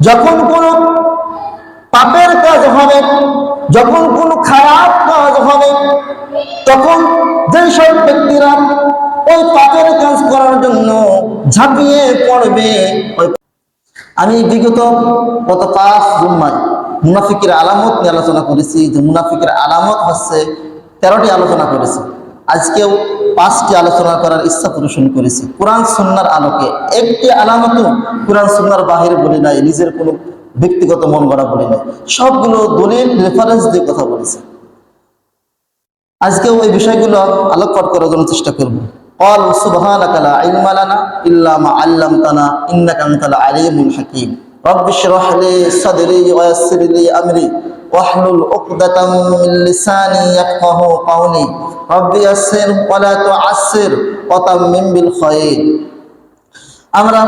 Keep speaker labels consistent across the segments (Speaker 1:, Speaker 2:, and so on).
Speaker 1: যখন কোন পাপের কাজ হবে, যখন কোন খারাপ কাজ হবে, তখন যে সব ব্যক্তিরা ওই পাপের কাজ করার জন্য ঝাঁপিয়ে পড়বে আমি বিগত গত পাঁচ জুম্মায় মুনাফিকের আলামত নিয়ে আলোচনা করেছি। যে মুনাফিকের আলামত হচ্ছে তেরোটি আলোচনা করেছি। আজকেও পাঁচটি আলোচনা করার ইচ্ছা পোষণ করেছি কোরআন সুন্নার আলোকে একটি আলামতও কোরআন সুন্নার বাহিরে বলি নাই নিজের কোনো ব্যক্তিগত মন গড়া বলি নাই সবগুলো দলিল রেফারেন্স দিয়ে কথা বলেছি আজকেও ওই বিষয়গুলো আলোকপাত করার জন্য চেষ্টা করব قال سبحانك لا علم لنا إلا ما علمتنا إنك أنت العليم الحكيم رب اشرح لي صدري ويسر لي أمري واحلل عقدة من لساني يفقه قولي رب يسر ولا تعسر وتمم بالخير আমরা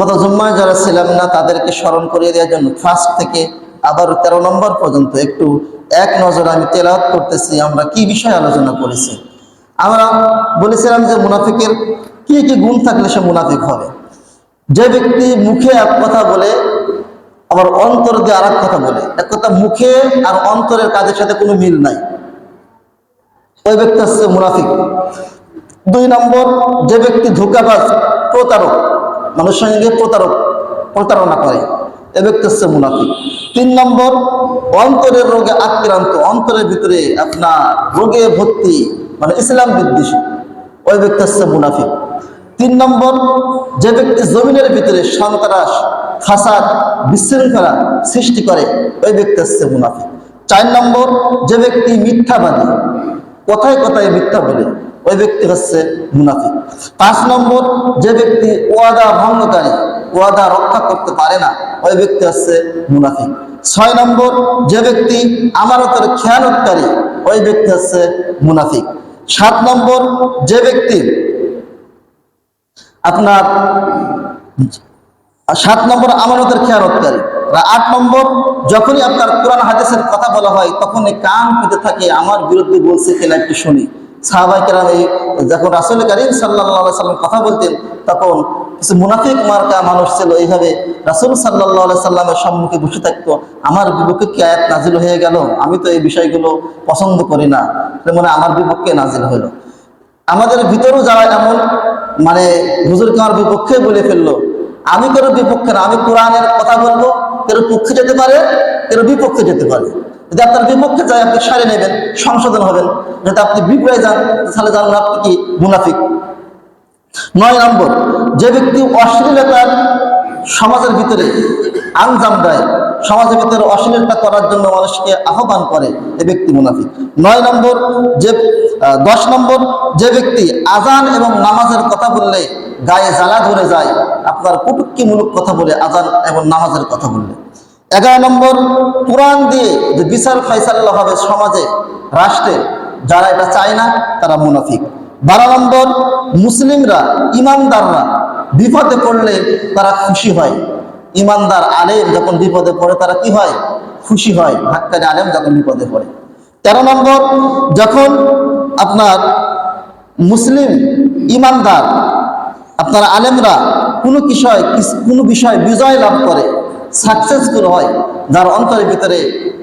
Speaker 1: গত জুম্মায় যারা ছিলাম না তাদেরকে স্মরণ করিয়ে দেওয়ার জন্য ফার্স্ট থেকে আবার তেরো নম্বর পর্যন্ত একটু এক নজরে আমি তেলাওয়াত করতেছি আমরা কি বিষয়ে আলোচনা করেছি আমরা বলেছিলাম যে মুনাফিকের কি কি গুণ থাকলে সে মুনাফিক হবে যে ব্যক্তি মুখে এক কথা বলে আবার অন্তর দিয়ে আর কথা বলে। এক কথা, মুখে আর অন্তরের কাজের সাথে কোনো মিল নাই। ওই ব্যক্তি হচ্ছে মুনাফিক। দুই নম্বর, যে ব্যক্তি ধোকাবাজ, প্রতারক, মানুষের সঙ্গে প্রতারক, প্রতারণা করে, এ ব্যক্তি হচ্ছে মুনাফিক। তিন নম্বর, অন্তরের রোগে আক্রান্ত, অন্তরের ভিতরে আপনার রোগে ভর্তি মানে ইসলাম বিদ্বেষী, ওই ব্যক্তি হচ্ছে মুনাফিক। তিন নম্বর, যে ব্যক্তি জমিনের ভিতরে সন্ত্রাস ফাসাদ, বিশৃঙ্খলা সৃষ্টি করে ওই ব্যক্তি হচ্ছে মুনাফিক। চার নম্বর, যে ব্যক্তি মিথ্যাবাদী, কথায় কথায় মিথ্যা বলে, ওই ব্যক্তি হচ্ছে মুনাফিক। পাঁচ নম্বর, যে ব্যক্তি ওয়াদা ভঙ্গকারী ওয়াদা রক্ষা করতে পারে না, ওই ব্যক্তি হচ্ছে মুনাফিক। ছয় নম্বর, যে ব্যক্তি আমানতের খেয়ানতকারী ওই ব্যক্তি হচ্ছে মুনাফিক। সাত নম্বর, যে ব্যক্তি আপনার সাত নম্বর আমানতের খেয়ারতকারী আর আট নম্বর, যখনই আপনার কোরআন হাদিসের কথা বলা হয়, তখনই কান পেতে থাকে, আমার বিরুদ্ধে বলছে কিনা একটু শুনি। সাহাবাই কেরাম এই যখন রাসুল করিম সাল্লাহ সাল্লাম কথা বলতেন, তখন কিছু মুনাফিক মার্কা মানুষ ছিল, এইভাবে রাসুল সাল্লাহ সাল্লামের সম্মুখে বসে থাকতো, আমার বিপক্ষে কি আয়াত নাজিল হয়ে গেল? আমি তো এই বিষয়গুলো পছন্দ করি না। মনে আমার বিপক্ষে নাজিল হইল আমাদের ভিতরেও যারা এমন মানে হুজুরকে আমার বিপক্ষে বলে ফেলল আমি কারও বিপক্ষে না, আমি কোরআনের কথা বলব কেন পক্ষে যেতে পারে কেন বিপক্ষে যেতে পারে। যদি আপনার বিপক্ষে যায়, আপনি সারে নেবেন, সংশোধন হবেন। যাতে আপনি বিপরে যান, তাহলে জানবেন আপনি কি মুনাফিক। নয় নম্বর, যে ব্যক্তি অশ্লীলতার সমাজের ভিতরে আঞ্জাম দেয় সমাজের ভিতরে অশ্লীলতা করার জন্য মানুষকে আহ্বান করে এ ব্যক্তি মুনাফিক। নয় নম্বর, যে দশ নম্বর, যে ব্যক্তি আজান এবং নামাজের কথা বললে গায়ে জ্বালা ধরে যায়, আপনার কুটুক্কিমূলক কথা বলে আজান এবং নামাজের কথা বললে। এগারো নম্বর, কোরআন দিয়ে যে বিচার ফাইসাল্লা হবে সমাজে, রাষ্ট্রে, যারা এটা চায় না, তারা মুনাফিক। বারো নম্বর, মুসলিমরা, ইমানদাররা বিপদে পড়লে তারা খুশি হয়। ইমানদার আলেম যখন বিপদে পড়ে, তারা কি হয়? খুশি হয়। হাক্কানি আলেম যখন বিপদে পড়ে। তেরো নম্বর, যখন আপনার মুসলিম ইমানদার, আপনার আলেমরা কোনো বিষয় কোনো বিষয় বিজয় লাভ করে সাকসেসফুল হয়, যার অন্তরের ভিতরে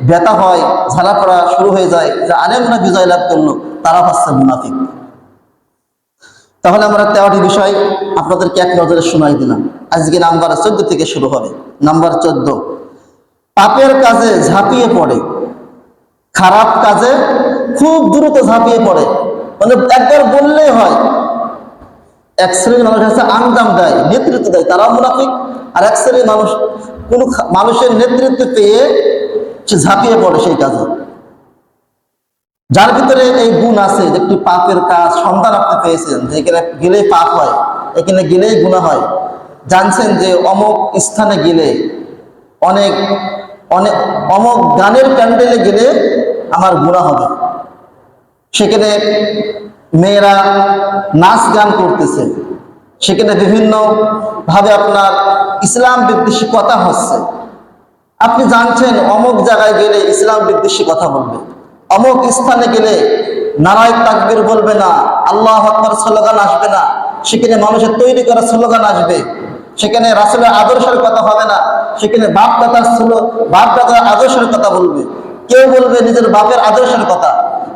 Speaker 1: ব্যথা হয় ঝাড়া পড়া শুরু হয়ে যায়, যে আলেমরা বিজয় লাভ করল তারা হচ্ছে মুনাফিক। তাহলে আমরা তেরোটি বিষয় আপনাদেরকে এক নজরে শোনাই দিলাম। আজকে নাম্বার চোদ্দ থেকে শুরু হবে। নাম্বার চোদ্দ। পাপের কাজে ঝাঁপিয়ে পড়ে। খারাপ কাজে খুব দ্রুত ঝাঁপিয়ে পড়ে। মানে একবার বললেই হয়। এক শ্রেণির মানুষ আছে আঞ্জাম দেয়, নেতৃত্ব দেয়, তারাও মুনাফিক। আর এক শ্রেণির মানুষ, কোন মানুষের নেতৃত্ব পেয়ে সে ঝাঁপিয়ে পড়ে সেই কাজে। যার ভিতরে এই গুণ আছে যে একটি পাপের কাজ, সন্তান আপনি পেয়েছেন, যে এখানে গেলেই পাপ হয়, এখানে গেলেই গুণা হয়। জানছেন যে অমুক স্থানে গেলে, অনেক অনেক, অমুক গানের প্যান্ডেলে গেলে আমার গুণা হবে। সেখানে মেয়েরা নাচ গান করতেছে। সেখানে বিভিন্ন ভাবে আপনার ইসলাম বিদ্বেষী কথা হচ্ছে। আপনি জানছেন অমুক জায়গায় গেলে ইসলাম বিদ্বেষী কথা বলবে। অমুক স্থানে গেলে নারায় তাকবির বলবে না, আল্লাহ আকবর স্লোগান আসবে না। সেখানে মানুষের তৈরি করা স্লোগান আসবে। সেখানে রাসুলের আদর্শের কথা হবে না। সেখানে বাপ দাদার বাপ দাদার আদর্শের কথা বলবে। কেউ বলবে নিজের বাপের আদর্শের কথা।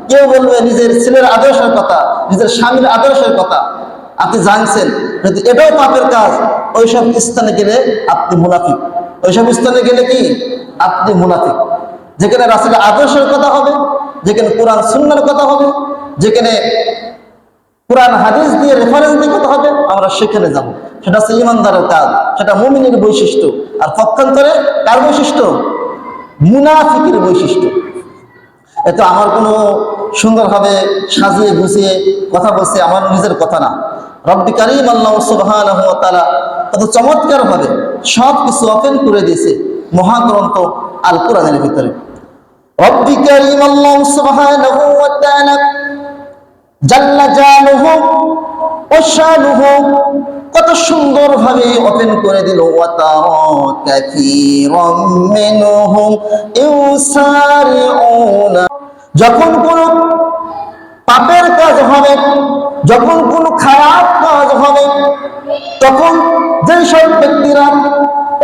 Speaker 1: কেউ বলবে নিজের ছেলের আদর্শের কথা, নিজের স্বামীর আদর্শের কথা। আপনি জানছেন, যদি এটাও পাপের কাজ, ওইসব স্থানে গেলে আপনি মুনাফিক। ওইসব স্থানে গেলে কি? আপনি মুনাফিক। যেখানে রাসুলের আদর্শের কথা হবে যেখানে কোরআন সুন্নার কথা হবে, যেখানে কোরআন হাদিস দিয়ে রেফারেন্স দিয়ে কথা হবে, আমরা সেখানে যাব। সেটা হচ্ছে ইমানদারের কাজ, সেটা মুমিনের বৈশিষ্ট্য। আর পক্ষান্তরে কার বৈশিষ্ট্য? মুনাফিকের বৈশিষ্ট্য। এত আমার কোনো সুন্দরভাবে সাজিয়ে গুছিয়ে কথা বলছে আমার নিজের কথা না। রব্বি কারিম আল্লাহ সুবহানাহু ওয়া তাআলা কত চমৎকার ভাবে সব কিছু ওপেন করে দিয়েছে মহাগ্রন্থ আল কোরআনের ভিতরে। কারিম আল্লাহ সুবহানাহু ওয়া তাআলা, জাল্লা জালুহু ওয়াশানুহু কত সুন্দর ভাবে ওপেন করে দিল যখন কোন পাপের কাজ হবে, যখন কোন খারাপ কাজ হবে, তখন যেই সব ব্যক্তিরা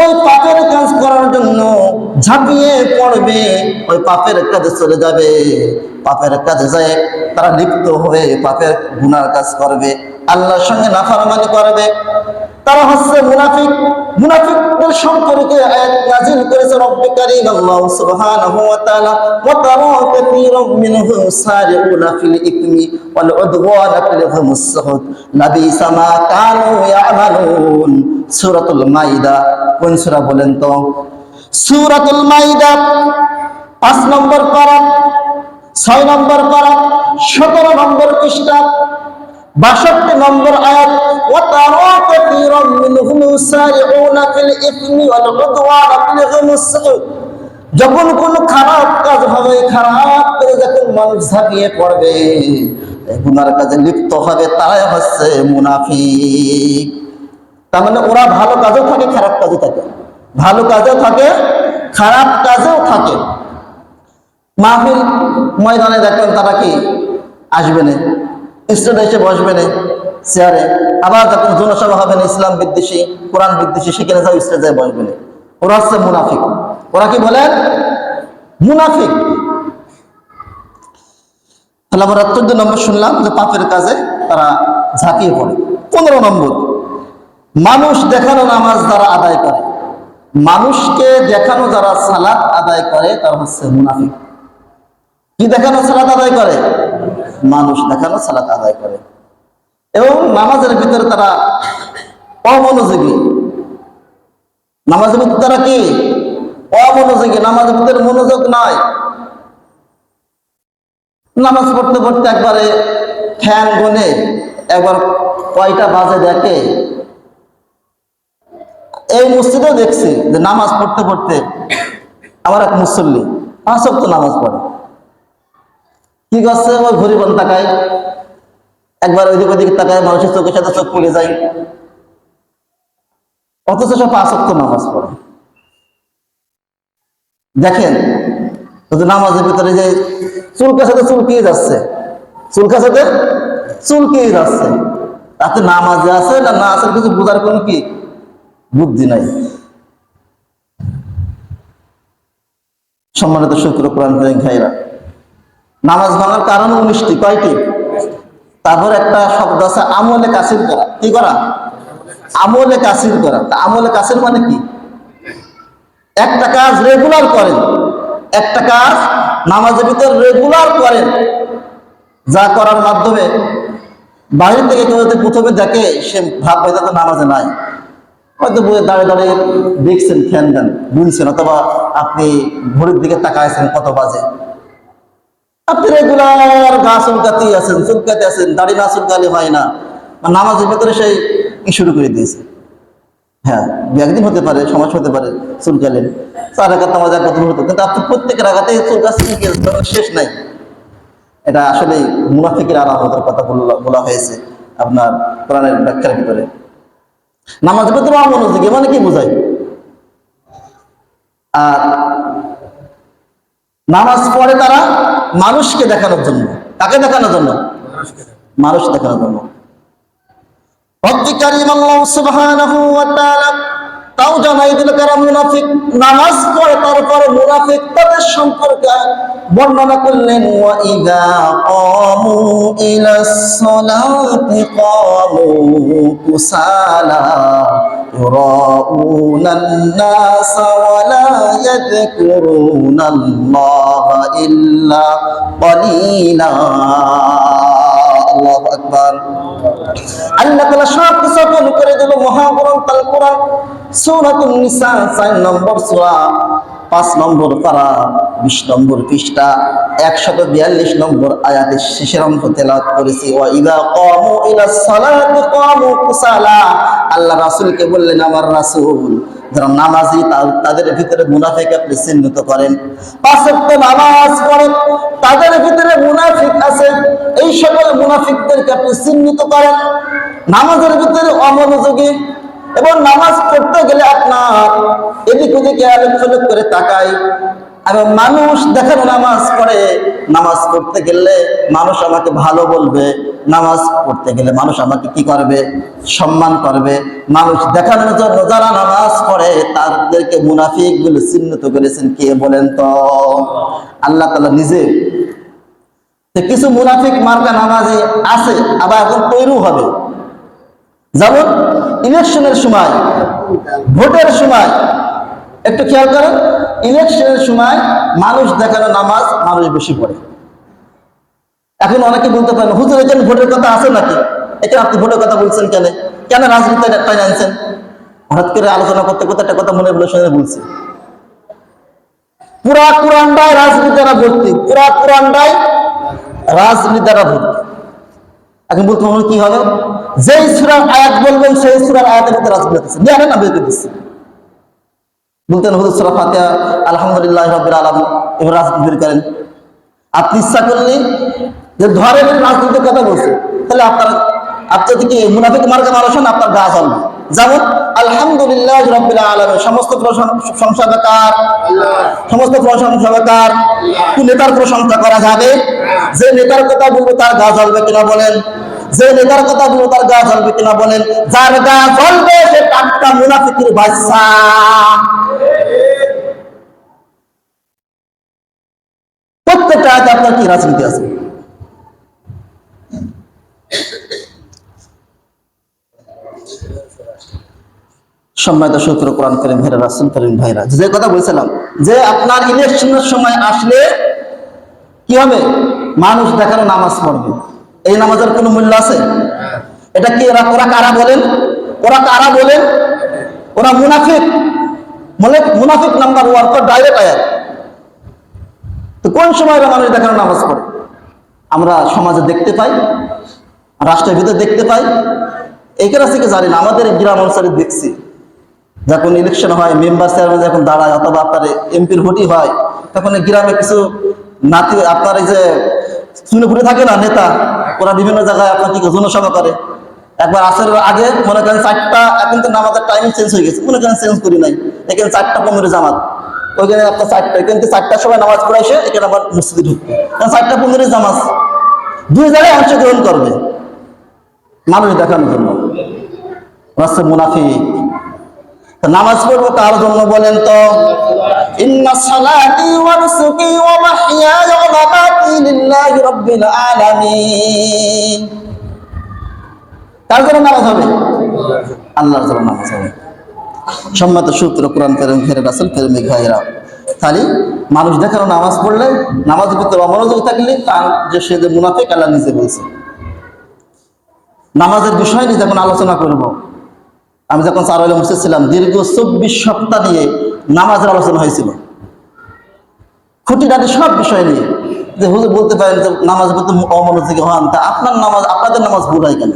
Speaker 1: ওই পাপের কাজ করার জন্য ঝাঁপিয়ে পড়বে, ওই পাপের কাজে চলে যাবে। পাপের কাজে যায় তারা লিপ্ত হয়ে পাপের গুনার কাজ করবে, আল্লাহর সঙ্গে নাফারমানি করবে। তারা হচ্ছে মুনাফিক। মুনাফিকদের সম্পর্কে আয়াত করেছে রব্বি কারীম আল্লাহ সুবহানাহু ওয়া তাআলা। ওয়া তারা কাসীরাম মিনহুম সারিউনা ফিল ইথমি ওয়াল উদওয়ানা ফিল হুমুসসাহুদ লাবিসা মা কানু ইয়ামালুন। সূরাতুল মাইদা। কোন সূরা বলেন তো? সূরাতুল মাইদা। পাঁচ নম্বর পারা, ছয় নম্বর পারা, সতেরো নম্বর পৃষ্ঠা। বাষট্টি নম্বর আয়াত وترى كثيرا منهم يسارعون في الإثم والعدوان في الغمسعود যখন কোন খারাপ কাজ হবে খারাপ করে যখন মানুষ ঝাঁপিয়ে পড়বে এই গুনার কাজে লিপ্ত হবে তারাই হচ্ছে মুনাফিক তার মানে ওরা ভালো কাজেও থাকে খারাপ কাজও থাকে ভালো কাজেও থাকে খারাপ কাজেও থাকে মাহফিল ময়দানে দেখবেন তারা কি আসবে না স্টেজে এসে বসবে না চেয়ারে আবার যখন জনসভা হবে না, ইসলাম বিদ্বেষী, কোরআন বিদ্বেষী, সেখানে যাও স্টেজে বসবে না। ওরা হচ্ছে মুনাফিক। ওরা কি বলেন মুনাফিক। তাহলে আমরা চোদ্দ নম্বর শুনলাম যে পাপের কাজে তারা ঝাঁপিয়ে পড়ে। পনেরো নম্বর, মানুষ দেখানো নামাজ যারা আদায় করে, মানুষকে দেখানো যারা সালাত আদায় করে, তারা হচ্ছে মুনাফিক। কি দেখানো সালাত আদায় করে? মানুষ দেখানো সালাত আদায় করে। এবং নামাজের ভিতরে তারা অমনোযোগী। নামাজের ভিতরে তারা কি? অমনোযোগী। নামাজের ভিতরে মনোযোগ নয় নামাজ পড়তে পড়তে একবারে ফ্যান গুনে একবার কয়টা বাজে দেখে। এই মসজিদেও দেখছি যে নামাজ পড়তে পড়তে আমার এক মুসল্লি পাঁচ নামাজ পড়ে। কি করছে? ওই ঘড়িবন তাকায়। একবার ওইদিক ওইদিকে তাকায়, মানুষের চোখের সাথে চোখ পড়ে যায়। অথচ সব অক্ট নামাজ পড়ে। দেখেন নামাজের ভিতরে যে চুলকার সাথে চুলকিয়ে যাচ্ছে। চুলকার সাথে চুলকিয়ে যাচ্ছে। তাতে নামাজে আছে না না আছে কিছু বোঝার কোনো কি? বুদ্ধি নাই। সম্মানিত শুক্র কোরআন ভাইরা নামাজ ভাঙার কারণ উনিশটি কয়টি তারপর একটা শব্দ আছে, আমলে কাসির করা। কি করা? আমলে কাসির করা। আমলে কাসির মানে কি? একটা কাজ রেগুলার করেন। একটা কাজ নামাজের ভিতর রেগুলার করেন। যা করার মাধ্যমে বাইরে থেকে কেউ যদি প্রথমে দেখে, সে ভাব হয়তো তো নামাজে নাই। হয়তো বইয়ে দাঁড়িয়ে দাঁড়িয়ে দেখছেন ফ্যান দেন বুনছেন অথবা আপনি ঘড়ির দিকে তাকাইছেন, কত বাজে। আপনি রেগুলার গা চুলকাতেই আছেন চুলকাতে আছেন, দাড়ি না চুলকালে হয় না। নামাজের ভেতরে সেই শুরু করে দিয়েছে। হ্যাঁ একদিন হতে পারে সমস্যা হতে পারে চার নামাজ বছর হতো কিন্তু আপনি কি? শেষ নাই। এটা আসলে কথা বলা- হয়েছে আপনার কোরআনের ব্যাখ্যার ভিতরে। নামাজের ভেতরে অমনোযোগী মানে কি বোঝায় আর নামাজ পড়ে তারা মানুষকে দেখানোর জন্য। তাকে দেখানোর জন্য? মানুষ দেখানোর জন্য। তাও জানাই দিল কারা মুনাফিক নামাজ পড়ে, তারপর মুনাফিক তাদের সম্পর্কে বর্ণনা করলেন, ওয়া ইযা কামু আল্লাহ তালা সব কিছু করে দিল মহাকরণ তাল কোরআন সৌরাতুল চার নম্বর পাঁচ নম্বর পারা, বিশ নম্বর পৃষ্ঠা, একশত বিয়াল্লিশ নম্বর আয়াতে শেষের অংশ তেলাওয়াত করেছি। ওয়া ইদা ইলা কুসালা, আল্লাহ বললেন, আমার রাসুল যারা নামাজি তাদের ভিতরে মুনাফিক আপনি চিহ্নিত করেন। পাঁচ নামাজ পড়েন তাদের ভিতরে মুনাফিক আছে, এই সকল মুনাফিকদেরকে আপনি চিহ্নিত করেন। নামাজের ভিতরে অমনোযোগী, এবং নামাজ পড়তে গেলে আপনার এদিক ওদিকে আলোচনা করে তাকাই এবং মানুষ দেখেন নামাজ পড়ে, নামাজ পড়তে গেলে মানুষ আমাকে ভালো বলবে, নামাজ পড়তে গেলে মানুষ আমাকে কি করবে? সম্মান করবে। মানুষ দেখানোর জন্য যারা নামাজ পড়ে, তাদেরকে মুনাফিক বলে চিহ্নিত করেছেন কে বলেন তো? আল্লাহ তালা নিজে। কিছু মুনাফিক মার্কা নামাজে আছে, আবার এখন তৈরিও হবে। যেমন ইলেকশনের সময়, ভোটের সময়, একটু খেয়াল করেন। ইলেকশনের সময় মানুষ দেখানো নামাজ, মানুষ বেশি পড়ে। এখন অনেকে বলতে পারেন, হুজুর এখানে ভোটের কথা আছে নাকি? এখানে আপনি ভোটের কথা বলছেন কেন? কেন রাজনীতি টাইনে আনছেন? হঠাৎ করে আলোচনা করতে করতে একটা কথা মনে বলে শুনে বলছি, পুরা কোরআনটাই রাজনীতি দ্বারা ভর্তি, পুরা কোরআনটাই রাজনীতি দ্বারা ভর্তি। এখন বলতে কি হবে? যেই সুরার আয়াত বলবেন, সেই সুরার আয়াতের মধ্যে রাজনীতি আছে। নিয়ে না করে দিচ্ছি। বলতেন হুজুর সুরা ফাতিহা আলহামদুলিল্লাহ রাব্বিল আলামিন। এবার রাজনীতি করেন। আপনি ইচ্ছা করলে যে ধরেন রাজনীতির কথা বলছে তাহলে আপনার আপনি যদি মুনাফিক মার্কা মানুষ হন আপনার গা চলবে যেমন আলহামদুলিল্লাহ রব্বিল আলামিন। সমস্ত প্রশংসা কার? সমস্ত প্রশংসা কার? কোন নেতার প্রশংসা করা যাবে? যে নেতার কথা বলব তার গা জ্বলবে কিনা বলেন। যে নেতার কথা বলব তার গা জ্বলবে কিনা বলেন। যার গা জ্বলবে, সে টাটকা মুনাফিকের বাচ্চা। প্রত্যেকটা আপনার কি রাজনীতি আছে? সম্মানিত সূত্র কোরআন করিম ভাইরা রাসুল করিম ভাইরা, যে কথা বলছিলাম, যে আপনার ইলেকশনের সময় আসলে কি হবে? মানুষ দেখানো নামাজ পড়বে। এই নামাজের কোনো মূল্য আছে? এটা কি ওরা ওরা কারা বলেন? ওরা কারা বলেন? ওরা মুনাফিক। মানে মুনাফিক নাম্বার ওয়ান, তো ডাইরেক্ট আয়াত। তো কোন সময় ওরা মানুষ দেখানো নামাজ পড়ে? আমরা সমাজে দেখতে পাই, রাষ্ট্রের ভিতরে দেখতে পাই। এইখানে থেকে জানি না, আমাদের গ্রাম অঞ্চলে দেখছি। যখন ইলেকশন হয় মেম্বার চেয়ারম্যান যখন দাঁড়ায়, অথবা আপনার এমপির ভোটই হয়, তখন গ্রামে কিছু নাতি, আপনার এই যে ফুটে থাকে না নেতা, ওরা বিভিন্ন জায়গায় আপনার কি জনসভা করে। একবার আসের আগে মনে করেন চারটা, এখন তো নামাজের টাইমিং চেঞ্জ হয়ে গেছে, মনে করেন চেঞ্জ করি নাই। এখানে চারটা পনেরো জামাত, ওইখানে আপনার চারটা, এখানে তো চারটার সময় নামাজ পড়ে এসে এখানে আবার মসজিদে ঢুকবে। কারণ চারটা পনেরো জামাত, দুই জায়গায় অংশগ্রহণ করবে। মানুষ দেখানোর জন্য। রাস্তা নামাজ পড়ব কার জন্য বলেন তো। জন্য নামাজ হবে? নামাজ সূত্র মানুষ দেখানো নামাজ পড়লে নামাজের ভিতরে অমনোযোগ থাকলে তার যে সে যে মুনাফিক, আল্লাহ নিজে বলছে। নামাজের বিষয় নিয়ে যখন আলোচনা করব আমি যখন চারওয়ালে মসজিদ ছিলাম, দীর্ঘ চব্বিশ সপ্তাহ নিয়ে নামাজের আলোচনা হয়েছিল। খুঁটিনাটি সব বিষয় নিয়ে। যে হুজুর বলতে পারেন যে নামাজ বলতে অমনোযোগী হন, তা আপনার নামাজ, আপনাদের নামাজ ভুল হয় কেন?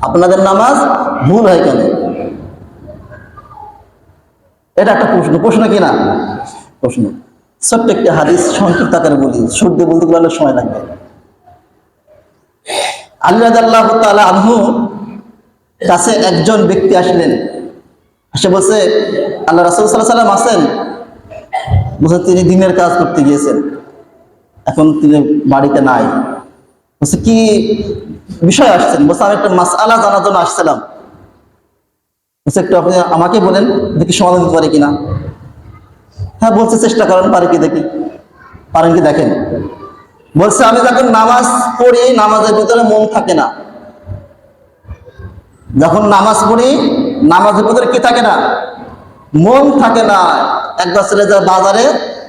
Speaker 1: আপনাদের নামাজ ভুল হয় কেন? এটা একটা প্রশ্ন। প্রশ্ন কি না? প্রশ্ন। ছোট্ট একটি হাদিস সংক্ষিপ্ত আকারে বলি। সর্দি বলতে গেলে সময় লাগবে। আল্লাহ আল্লাহ তালা আনহু কাছে একজন ব্যক্তি আসলেন। সে বলছে, আল্লাহ রাসুল সাল্লাহ সাল্লাম আছেন? বলছে, তিনি দিনের কাজ করতে গিয়েছেন। এখন তিনি বাড়িতে নাই। বলছে, কি বিষয় আসছেন? বলছে, আমি একটা মাস আলা জানার জন্য আসছিলাম। বলছে, একটু আপনি আমাকে বলেন, দেখি সমাধান দিতে পারি কিনা। হ্যাঁ বলছে, চেষ্টা করেন পারে কি দেখি। পারেন কি দেখেন। বলছে, আমি যখন নামাজ পড়ি, নামাজের ভিতরে মন থাকে না। যখন নামাজ পড়ি, নামাজের ভিতরে কি থাকে না? মন থাকে না। একবার ছেলে যায় বাজারে,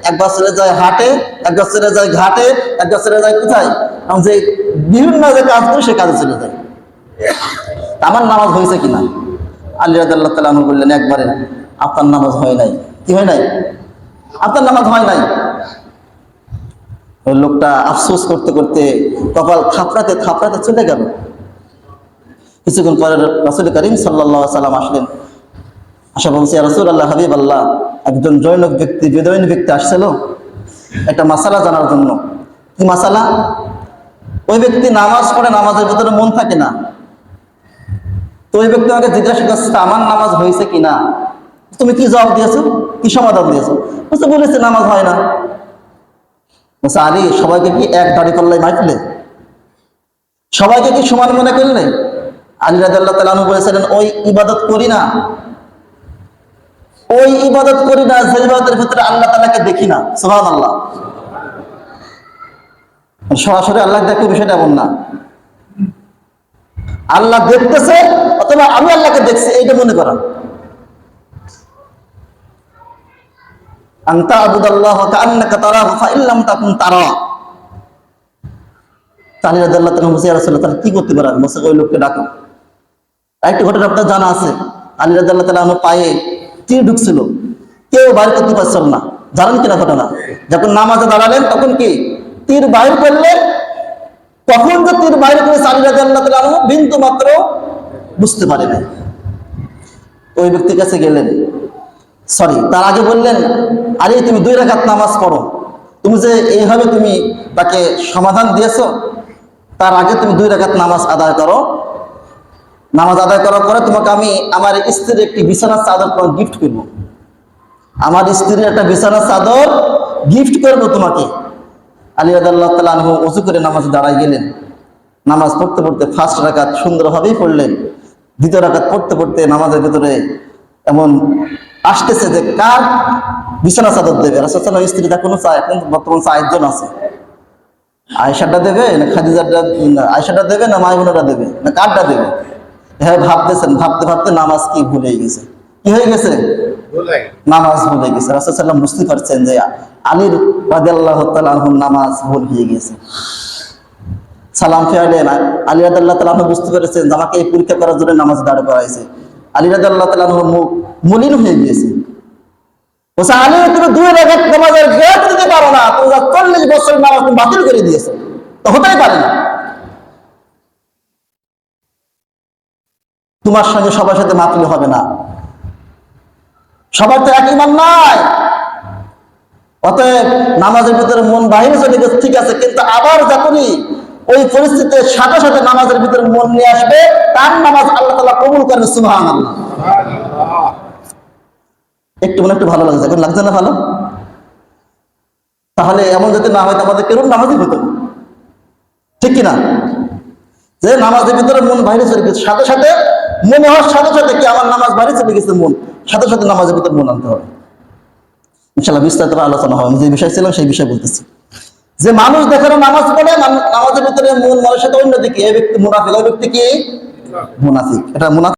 Speaker 1: একবার ছেলে যায় হাটে, একবার ছেলে যায় ঘাটে, একবার ছেলে যায় কোথায়? আমি যে বিভিন্ন যে কাজ করি সে কাজে চলে যায়। আমার নামাজ হয়েছে কিনা? আলী রাজাল্লাহ তালা বললেন, একবারে আপনার নামাজ হয় নাই। কি হয় নাই? আপনার নামাজ হয় নাই? লোকটা আফসোস করতে করতে কপাল থাপড়াতে থাপড়াতে চলে গেল। কিছুক্ষণ পরে রাসুল করিম সাল্লাহ সাল্লাম আসলেন। আশা বলছি রসুল আল্লাহ হাবিব আল্লাহ একজন জৈনক ব্যক্তি বেদৈন ব্যক্তি আসছিল। একটা মাসালা জানার জন্য। কি মাসালা? ওই ব্যক্তি নামাজ পড়ে, নামাজের ভিতরে মন থাকে না। তো ওই ব্যক্তি আমাকে জিজ্ঞাসা করছে, আমার নামাজ হয়েছে কি না তুমি কি জবাব দিয়েছ? কি সমাধান দিয়েছ? বলছে, বলেছে, নামাজ হয় না। বলছে আলী সবাইকে কি এক দাড়ি করলে মাইটলে সবাইকে কি সমান মনে করলে? আলী রাজাল্লাহ তালু বলেছিলেন, ওই ইবাদত করি না। ওই ইবাদত করি না, যে ইবাদতের ভিতরে আল্লাহ তালাকে দেখি না। সোহান আল্লাহ সরাসরি আল্লাহ দেখো বিষয়টা এমন না। আল্লাহ দেখতেছে, অথবা আমি আল্লাহকে দেখছি, এইটা মনে করা কি করতে পারেন মুসা ওই লোককে ডাকো। আরেকটি ঘটনা আপনার জানা আছে। আলী রাদিয়াল্লাহু তাআলা আমার পায়ে তীর ঢুকছিল। কেউ বাইর করতে পারছিল না। জানেন কিনা ঘটনা? যখন নামাজে দাঁড়ালেন, তখন কি? তীর বাইর করলেন তখন যে তীর বাইর করে আলী রাদিয়াল্লাহু তাআলা বিন্দু মাত্র বুঝতে পারে না ওই ব্যক্তির কাছে গেলেন। সরি, তার আগে বললেন আরে তুমি দুই রাকাত নামাজ পড়ো। তুমি যে এইভাবে তুমি তাকে সমাধান দিয়েছ, তার আগে তুমি দুই রাকাত নামাজ আদায় করো। নামাজ আদায় করার পরে তোমাকে আমি আমার স্ত্রীর একটি বিছানার চাদর তোমার গিফট করব। আমার স্ত্রীর একটা বিছানার চাদর গিফট করব তোমাকে। আলী আদাল্লাহ তালা উঁচু করে নামাজে দাঁড়াই গেলেন। নামাজ পড়তে পড়তে ফার্স্ট রাকাত সুন্দরভাবেই পড়লেন। দ্বিতীয় রাকাত পড়তে পড়তে নামাজের ভিতরে এমন আসতেছে যে কার বিছানা চাদর দেবে? রাসুল স্ত্রী তা কোনো চায় এখন বর্তমান চারজন আছে। আয়সাটা দেবে না খাদিজাটা আয়সাটা দেবে না মাইমুনাটা দেবে? না কারটা দেবে? হ্যাঁ ভাবতেছেন ভাবতে ভাবতে নামাজ কি ভুলে গেছে? কি হয়ে গেছে? নামাজ ভুলে গেছে। রাসুল বুঝতে পারছেন যে আলীর রাদিয়াল্লাহু তাআলা আনহুর নামাজ ভুল হয়ে গেছে। সালাম ফেরালেন আলী রাদিয়াল্লাহু তাআলা আনহু বুঝতে পেরেছেন যে আমাকে এই পরীক্ষা করার জন্য নামাজ দাঁড় করাইছে। আলী রাদিয়াল্লাহু তাআলা আনহুর মুখ মলিন হয়ে গিয়েছে বলছে আলী তুমি দুই রেখাত নামাজের গেট দিতে পারো না। তুমি চল্লিশ বছর নামাজ বাতিল করে দিয়েছে। তো হতেই পারে না। তোমার সঙ্গে সবার সাথে মাতিল হবে না। সবার তো এক ইমান নাই। অতএব নামাজের ভিতরে মন বাহিরে চলে গেছে ঠিক আছে, কিন্তু আবার যখনই ওই পরিস্থিতির সাথে সাথে নামাজের ভিতরে মন নিয়ে আসবে, তার নামাজ আল্লাহ তালা কবুল করেন সুহান একটু মনে একটু ভালো লাগছে, এখন লাগছে না ভালো? তাহলে এমন যদি না হয় আমাদের কেরম নামাজই না। ঠিক কিনা? যে নামাজের ভিতরে মন বাইরে চলে গেছে সাথে সাথে মনে হওয়ার সাথে সাথে কি আমার নামাজ বাড়ি চলে গেছে মন? সাথে সাথে নামাজের ভিতরে মন আনতে হবে। ইনশাল্লাহ বিস্তারিত আলোচনা হবে। আমি যে বিষয় ছিলাম সেই বিষয় বলতেছি। যে মানুষ দেখানো নামাজ পড়ে নামাজের ভিতরে মন মানুষের অন্যদিকে। এই ব্যক্তি মুনাফিক ওই ব্যক্তি কি? মুনাফিক। এটা মুনাফিক